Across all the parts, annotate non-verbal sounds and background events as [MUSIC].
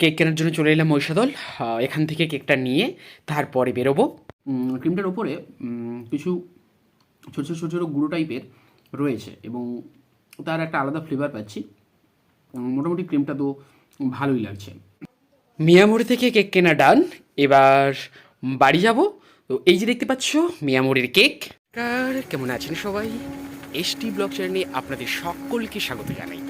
Cake কেনার জন্য চলে এলাম মহিষাদল। এখান থেকে কেকটা নিয়ে তারপরে বেরোবো। ক্রিমটার ওপরে কিছু ছোটো ছোটো ছোটো ছোটো গুঁড়ো টাইপের রয়েছে এবং তার একটা আলাদা ফ্লেভার পাচ্ছি। মোটামুটি ক্রিমটা তো ভালোই লাগছে। মিয়ামোড় থেকে কেক কেনা ডান। এবার বাড়ি যাব। তো এই যে দেখতে পাচ্ছ মিয়ামোড়ের কেক। কার কেমন আছেন সবাই? এসটি ব্লগ চ্যানেলে আপনাদের সকলকে স্বাগত জানাই।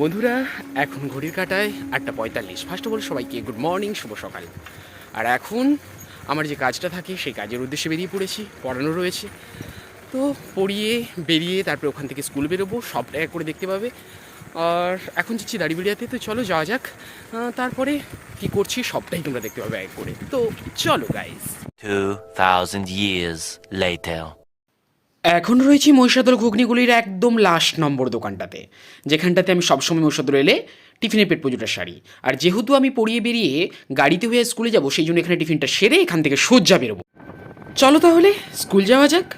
বন্ধুরা এখন ঘড়ির কাটায় আটটা পঁয়তাল্লিশ। ফার্স্ট অফ অল সবাইকে গুড মর্নিং শুভ সকাল। আর এখন আমার যে কাজটা থাকে সেই কাজের উদ্দেশ্যে বেরিয়ে পড়েছি পড়ানো রয়েছে। তো পড়িয়ে বেরিয়ে তারপরে ওখান থেকে স্কুল বেরোবো সবটা এক করে দেখতে পাবে। আর এখন যাচ্ছি দাড়িবেড়িয়াতে তো চলো যাওয়া যাক। তারপরে কি করছি সবটাই তোমরা দেখতে পাবে এক করে। তো চলো গাইস 2,000 years later. এখন রয়েছি মহিষাদল ঘুগনিগুলির একদম লাস্ট নম্বর দোকানটাতে, যেখানটাতে আমি সবসময় মহিষাদল এলে টিফিনের পেট পুজোটা সারি। আর যেহেতু আমি পড়িয়ে বেরিয়ে গাড়িতে হয়ে স্কুলে যাব, সেই জন্য এখানে টিফিনটা সেরে এখান থেকে সোজা বেরোবো। চলো তাহলে, স্কুল যাওয়া যাক।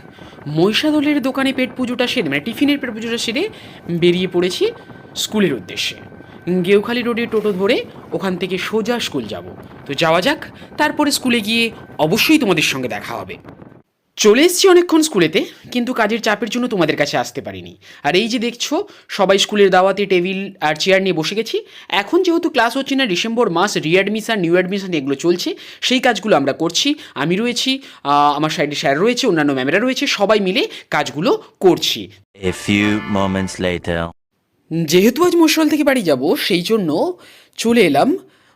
মহিষাদলের দোকানে পেট পুজোটা সেরে মানে টিফিনের পেট পুজোটা সেরে বেরিয়ে পড়েছি স্কুলের উদ্দেশ্যে। গেউখালি রোডে টোটো ধরে ওখান থেকে সোজা স্কুল যাব। তো যাওয়া যাক, তারপরে স্কুলে গিয়ে অবশ্যই তোমাদের সঙ্গে দেখা হবে। চলে এসেছি অনেকক্ষণ স্কুলেতে কিন্তু কাজের চাপের জন্য তোমাদের কাছে আসতে পারিনি। আর এই যে দেখছ সবাই স্কুলের দাওয়াতে টেবিল আর চেয়ার নিয়ে বসে গেছি। এখন যেহেতু ক্লাস হচ্ছে না ডিসেম্বর মাস রিঅ্যাডমিশন নিউ অ্যাডমিশন এগুলো চলছে সেই কাজগুলো আমরা করছি। আমি রয়েছি আমার সাইডে স্যার রয়েছে অন্যান্য ম্যামেরা রয়েছে সবাই মিলে কাজগুলো করছি। A few moments later. যেহেতু আজ মহিষাদল থেকে বাড়ি যাব সেই জন্য চলে এলাম।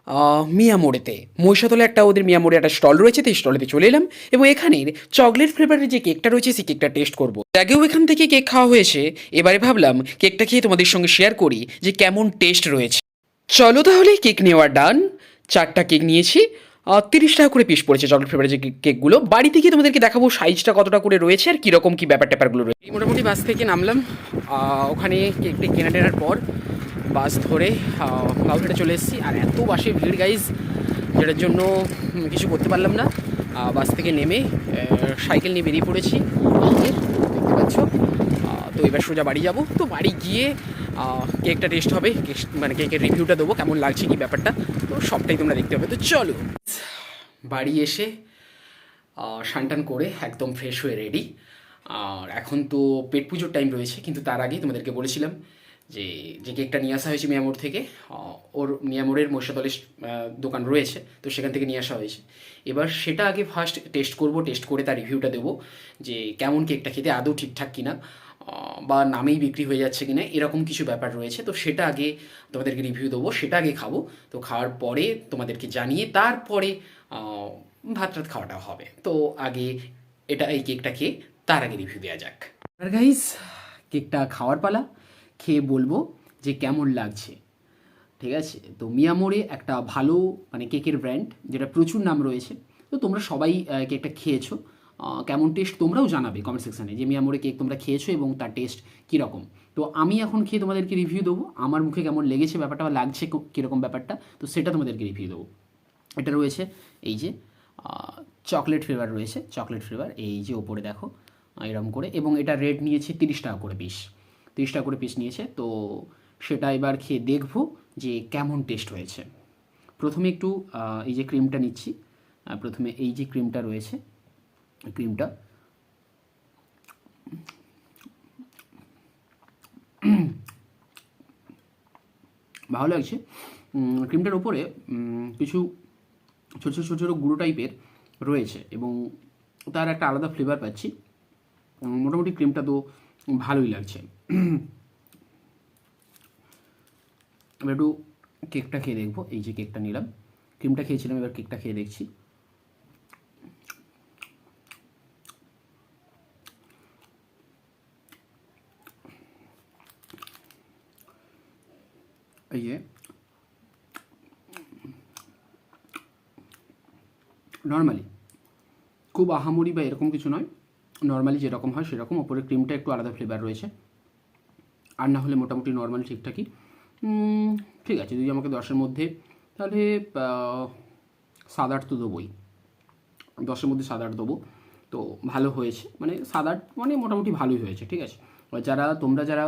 আহ, মিয়া মোড়েতে মহিষাদলে একটা ওদের মিয়া মোড়ে একটা স্টল রয়েছে তো স্টলেতে চলে এলাম এবং এখানের চকলেট ফ্লেভারের যে কেকটা রয়েছে সেই কেকটা টেস্ট করব। আগেও এখান থেকে কেক খাওয়া হয়েছে এবারে ভাবলাম কেকটা খেয়ে তোমাদের সঙ্গে শেয়ার করি যে কেমন টেস্ট রয়েছে। চলো তাহলে কেক নেওয়া ডান চারটা কেক নিয়েছি তিরিশ টাকা করে পিস পড়েছে চকলেট ফ্লেভারের যে কেকগুলো। বাড়িতে গিয়ে তোমাদেরকে দেখাবো সাইজটা কতটা করে রয়েছে আর কীরকম কী ব্যাপার ট্যাপারগুলো রয়েছে মোটামুটি বাস থেকে নামলাম ওখানে কেকটা কেনা টেনার পর বাস ধরে কাউকেটে চলে এসেছি। আর এত বাসে ভিড় গাইজ যেটার জন্য কিছু করতে পারলাম না। বাস থেকে নেমে সাইকেল নিয়ে বেরিয়ে পড়েছি। দেখতে পাচ্ছ? তো এবার সোজা বাড়ি যাব। তো বাড়ি গিয়ে কেকটা টেস্ট হবে। মানে কেকের রিভিউটা দেবো, কেমন লাগছে কি ব্যাপারটা। তো সবটাই তোমরা দেখতে হবে তো চলো, বাড়ি এসে স্নান করে একদম ফ্রেশ হয়ে রেডি আর এখন তো পেট পুজোর টাইম রয়েছে, কিন্তু তার আগেই তোমাদেরকে বলেছিলাম যে যে কেকটা নিয়ে আসা হয়েছে মিয়ামোড় থেকে ওর মিয়ামোড়ের মশাতলের দোকান রয়েছে, তো সেখান থেকে নিয়ে আসা হয়েছে। এবার সেটা আগে ফার্স্ট টেস্ট করব টেস্ট করে তার রিভিউটা দেবো, যে কেমন কেকটা খেতে, আদৌ ঠিকঠাক কিনা বা নামেই বিক্রি হয়ে যাচ্ছে কিনা, এরকম কিছু ব্যাপার রয়েছে। তো সেটা আগে তোমাদেরকে রিভিউ দেবো, সেটা আগে খাব। তো খাওয়ার পরে তোমাদেরকে জানিয়ে তারপরে ভাত টাত খাওয়াটা হবে। তো আগে এটা, এই কেকটা খেয়ে তার আগে রিভিউ দেওয়া যাক। গাইস কেকটা খাওয়ার পালা। খেয়ে বলব যে কেমন লাগছে। ঠিক আছে? তো মিয়ামোরে একটা ভালো মানে কেকের ব্র্যান্ড যেটা প্রচুর নাম রয়েছে। তো তোমরা সবাই কেকটা খেয়েছো। কেমন টেস্ট তোমরাও জানাবে কমেন্ট সেকশানে যে মিয়ামোরে কেক তোমরা খেয়েছো এবং তার টেস্ট কীরকম। তো আমি এখন খেয়ে তোমাদেরকে রিভিউ দেবো। আমার মুখে কেমন লেগেছে ব্যাপারটা বা লাগছে কীরকম ব্যাপারটা, তো সেটা তোমাদেরকে রিভিউ দেবো। এটা রয়েছে এই যে চকলেট ফ্লেভার রয়েছে। চকলেট ফ্লেভার এই যে ওপরে দেখো এরকম করে। এবং এটা রেট নিয়েছে তিরিশ টাকা করে পিস তিরিশ টাকা করে পিস নিয়েছে, তো সেটা এবার খেয়ে দেখব যে কেমন টেস্ট হয়েছে। প্রথমে একটু এই যে ক্রিমটা নিচ্ছি প্রথমে এই যে ক্রিমটা রয়েছে ক্রিমটা ভালো লাগছে। ক্রিমটার ওপরে কিছু ছোটো ছোটো ছোটো ছোটো গুঁড়ো টাইপের রয়েছে, এবং তার একটা আলাদা ফ্লেভার পাচ্ছি। মোটামুটি ক্রিমটা তো ভালোই লাগছে। এবার একটু কেকটা খেয়ে দেখব। এই যে কেকটা নিলাম। ক্রিমটা খেয়েছিলাম, এবার কেকটা খেয়ে দেখছি। এই যে নর্মালি। খুব আহামরি বা এরকম কিছু নয়। নর্মালি যেরকম হয় সেরকম ওপরে ক্রিমটা একটু আলাদা ফ্লেভার রয়েছে। আর না হলে মোটামুটি নর্মাল ঠিকঠাকই। ঠিক আছে, যদি আমাকে দশের মধ্যে, তাহলে সাত আট তো দেবোই। দশের মধ্যে সাত আট দেবো। তো ভালো হয়েছে। মানে সাত আট মানে মোটামুটি ভালোই হয়েছে, ঠিক আছে? যারা, তোমরা যারা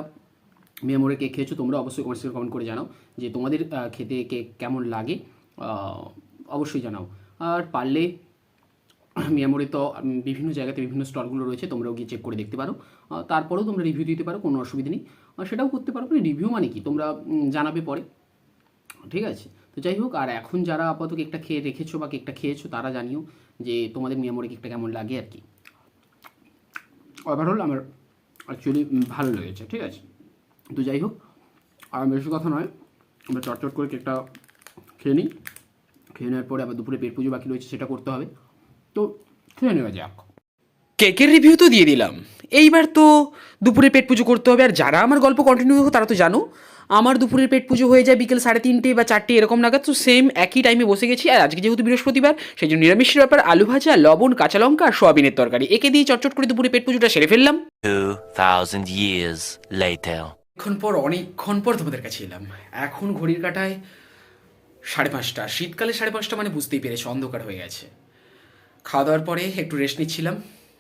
মেমোরে কেক খেয়েছো, তোমরা অবশ্যই কমার্সিয়াল কমেন্ট করে জানাও যে তোমাদের খেতে কেক কেমন লাগে। অবশ্যই জানাও। আর পারলে [COUGHS] মিয়ামোড়ে তো বিভিন্ন জায়গাতে বিভিন্ন স্টলগুলো রয়েছে, তোমরাও গিয়ে চেক করে দেখতে পারো। তারপরেও তোমরা রিভিউ দিতে পারো, কোনো অসুবিধা নেই। সেটাও করতে পারো মানে রিভিউ মানে কি? তোমরা জানাবে পরে। ঠিক আছে? তো যাই হোক, আর এখন যারা আপাতত কেকটা খেয়ে রেখেছো বা কেকটা খেয়েছো, তারা জানিও যে তোমাদের মিয়ামোড়ে কেকটা কেমন লাগে আর কি। ওভারঅল আমার অ্যাকচুয়ালি ভালো লেগেছে, ঠিক আছে? তো যাই হোক, আর বেশি কথা নয়, আমরা চটচট করে কেকটা খেয়ে নিই। খেয়ে নেওয়ার পরে আবার দুপুরে পেট পুজো বাকি রয়েছে, সেটা করতে হবে। তো খেয়ে নেওয়া যাক। কেকের রিভিউ তো দিয়ে দিলাম। এইবার তো দুপুরে পেট পুজো করতে হবে। আর যারা আমার গল্প কন্টিনিউ হোক তারা তো জানো আমার দুপুরের পেট পুজো হয়ে যায় বিকেল সাড়ে তিনটে বা চারটে এরকম নাগাদ। তো সেম একই টাইমে বসে গেছি। আর আজকে যেহেতু বৃহস্পতিবার সেই জন্য নিরামিষের ব্যাপার আলু ভাজা লবণ কাঁচা লঙ্কা আর সোয়াবিনের তরকারি। একে দিয়ে চটচট করে দুপুরে পেট পুজোটা সেরে ফেললাম। 2,000 years later. অনেকক্ষণ পর অনেকক্ষণ পর তোমাদের কাছে এলাম। এখন ঘড়ির কাটায় সাড়ে পাঁচটা। শীতকালে সাড়ে পাঁচটা মানে বুঝতেই পেরেছ অন্ধকার হয়ে গেছে। খাওয়া দাওয়ার পরে একটু রেস্ট নিচ্ছিলাম।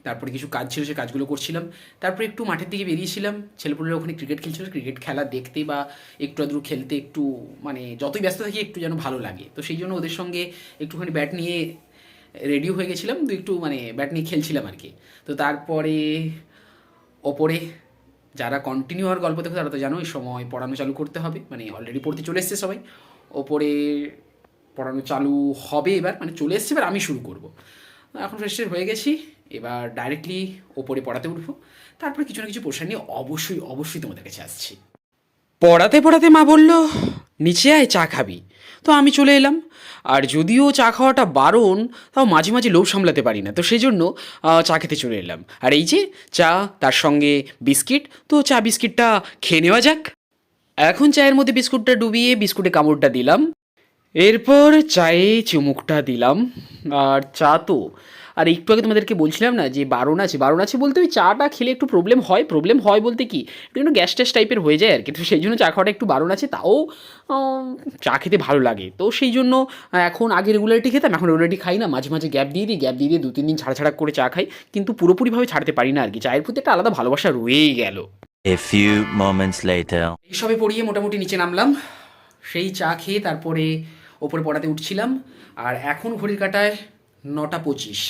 তারপরে কিছু কাজ ছিল, সে কাজগুলো করছিলাম। তারপরে একটু মাঠের দিকে বেরিয়েছিলাম। ছেলেপুলেরা ওখানে ক্রিকেট খেলছিল। ক্রিকেট খেলা দেখতে বা একটু আদ্রু খেলতে একটু মানে যতই ব্যস্ত থাকি একটু যেন ভালো লাগে। তো সেই জন্য ওদের সঙ্গে একটুখানি ব্যাট নিয়ে রেডি হয়ে গেছিলাম। তো একটু মানে ব্যাট নিয়ে খেলছিলাম আর কি তো তারপরে ওপরে যারা কন্টিনিউ আর গল্প দেখো, তারা তো জানো এই সময় পড়ানো চালু করতে হবে। মানে অলরেডি পড়তে চলে এসছে সবাই। ওপরে পড়ানো চালু হবে এবার। মানে চলে এসছে, এবার আমি শুরু করব। এখন ফ্রেশ হয়ে গেছি। এবার ডাইরেক্টলি ওপরে পড়াতে উঠবো। তারপরে কিছু না কিছু পোর্শন নিয়ে অবশ্যই অবশ্যই তোমাদের কাছে আসছি। পড়াতে পড়াতে মা বলল, নিচে আয়, চা খাবি। তো আমি চলে এলাম। আর যদিও চা খাওয়াটা বারণ, তাও মাঝে মাঝে লোভ সামলাতে পারি না। তো সেই জন্য চা খেতে চলে এলাম। আর এই যে, চা, তার সঙ্গে বিস্কিট, তো চা বিস্কিটটা খেয়ে নেওয়া যাক। এখন চায়ের মধ্যে বিস্কুটটা ডুবিয়ে বিস্কুটে কামড়টা দিলাম। এরপর চায়ে চুমুকটা দিলাম। আর চা তো আর একটু আগে তোমাদেরকে বলছিলাম না যে বারণ আছে বারণ আছে বলতে ওই চাটা খেলে একটু প্রবলেম হয় প্রবলেম হয় বলতে কি? একটু একটু গ্যাস ট্যাস টাইপের হয়ে যায় আর কি তো সেই জন্য চা খাওয়াটা একটু বারণ আছে তাও চা খেতে ভালো লাগে। তো সেই জন্য এখন আগে রেগুলারিটি খেতাম এখন রেগুলারিটি খাই না মাঝে মাঝে গ্যাপ দিয়ে দিই গ্যাপ দিয়ে দিয়ে দু তিন দিন ছাড়া ছাড়া করে চা খাই কিন্তু পুরোপুরিভাবে ছাড়তে পারি না আর কি চায়ের প্রতি একটা আলাদা ভালোবাসা রয়েই গেল। A few moments later. এইসবে পড়িয়ে মোটামুটি নিচে নামলাম সেই চা খেয়ে তারপরে ওপরে পড়াতে উঠছিলাম, আর এখন ঘড়ির কাটায় নটা পঁচিশ।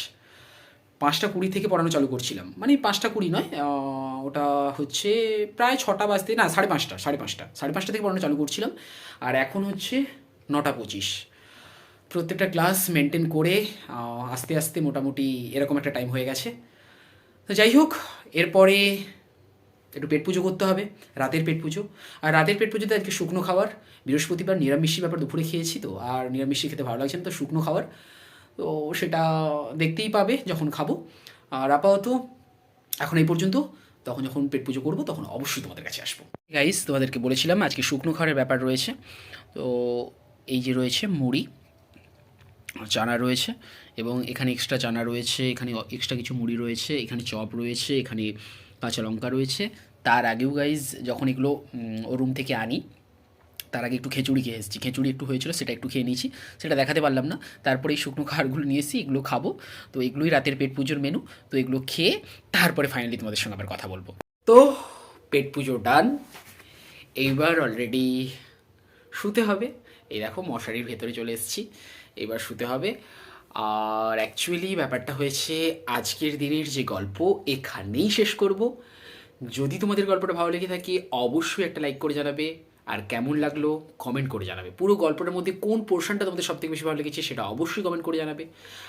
পাঁচটা কুড়ি থেকে পড়ানো চালু করছিলাম। মানে পাঁচটা কুড়ি নয় ওটা হচ্ছে প্রায় ছটা বাজতে, না, সাড়ে পাঁচটা সাড়ে পাঁচটা সাড়ে পাঁচটা থেকে পড়ানো চালু করছিলাম, আর এখন হচ্ছে নটা পঁচিশ। প্রত্যেকটা ক্লাস মেনটেন করে আস্তে আস্তে মোটামুটি এরকম একটা টাইম হয়ে গেছে। তো যাই হোক, এরপরে একটু পেট পুজো করতে হবে, রাতের পেট পুজো। আর রাতের পেট পুজোতে আজকে শুকনো খাবার, বৃহস্পতিবার নিরামিষি ব্যাপার দুপুরে খেয়েছি তো, আর নিরামিষি খেতে ভালো লাগছে না তো শুকনো খাবার। তো সেটা দেখতেই পাবে যখন খাব। আর আপাতত এখন এই পর্যন্ত, তখন যখন পেট পুজো করব, তখন অবশ্যই তোমাদের কাছে আসব। গাইস তোমাদেরকে বলেছিলাম আজকে শুকনো খাবারের ব্যাপার রয়েছে। তো এই যে রয়েছে মুড়ি, চানা রয়েছে, এবং এখানে এক্সট্রা চানা রয়েছে, এখানে এক্সট্রা কিছু মুড়ি রয়েছে, এখানে চপ রয়েছে, এখানে কাঁচা লঙ্কা রয়েছে। তার আগেও গাইজ যখন এগুলো ও রুম থেকে আনি, তার আগে একটু খিচুড়ি খেয়ে এসেছি। খিচুড়ি একটু হয়েছিল, সেটা একটু খেয়ে নিয়েছি। সেটা দেখাতে পারলাম না। তারপরে এই শুকনো খাবারগুলো নিয়ে এসেছি, এগুলো খাব। তো এগুলোই রাতের পেট পুজোর মেনু তো এগুলো খেয়ে, তারপরে ফাইনালি তোমাদের সঙ্গে আবার কথা বলব। তো পেট পুজো ডান এইবার অলরেডি শুতে হবে। এই দেখো মশারির ভেতরে চলে এসেছি। এবার শুতে হবে। আর অ্যাকচুয়ালি ব্যাপারটা হয়েছে, আজকের দিনের যে গল্প, এখানেই শেষ করব। যদি তোমাদের গল্পটা ভালো লেগে থাকে, অবশ্যই একটা লাইক করে জানাবে। আর কেমন লাগল কমেন্ট করে জানাবে। পুরো গল্পটার মধ্যে কোন পোর্শনটা তোমাদের সবথেকে বেশি ভালো লেগেছে, সেটা অবশ্যই কমেন্ট করে জানাবে।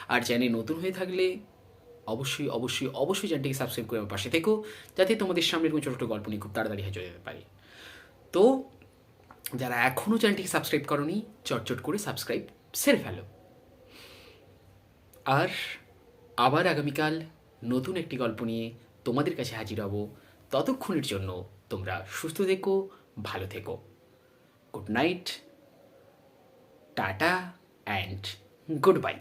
আর চ্যানেল নতুন হয়ে থাকলে, অবশ্যই অবশ্যই অবশ্যই চ্যানেলটিকে সাবস্ক্রাইব করে আমার পাশে থেকো, যাতে তোমাদের সামনে এরকম ছোটো ছোটো গল্প নিয়ে খুব তাড়াতাড়ি হয়ে যেতে পারি। তো, যারা এখনও চ্যানেলটিকে সাবস্ক্রাইব করনি, চটচট করে সাবস্ক্রাইব সেরে ফেলো। আর আবার আগামীকাল নতুন একটি গল্প নিয়ে তোমাদের কাছে হাজির হব ততক্ষণের জন্য তোমরা সুস্থ থেকো, ভালো থেকো। Good night tata and good bye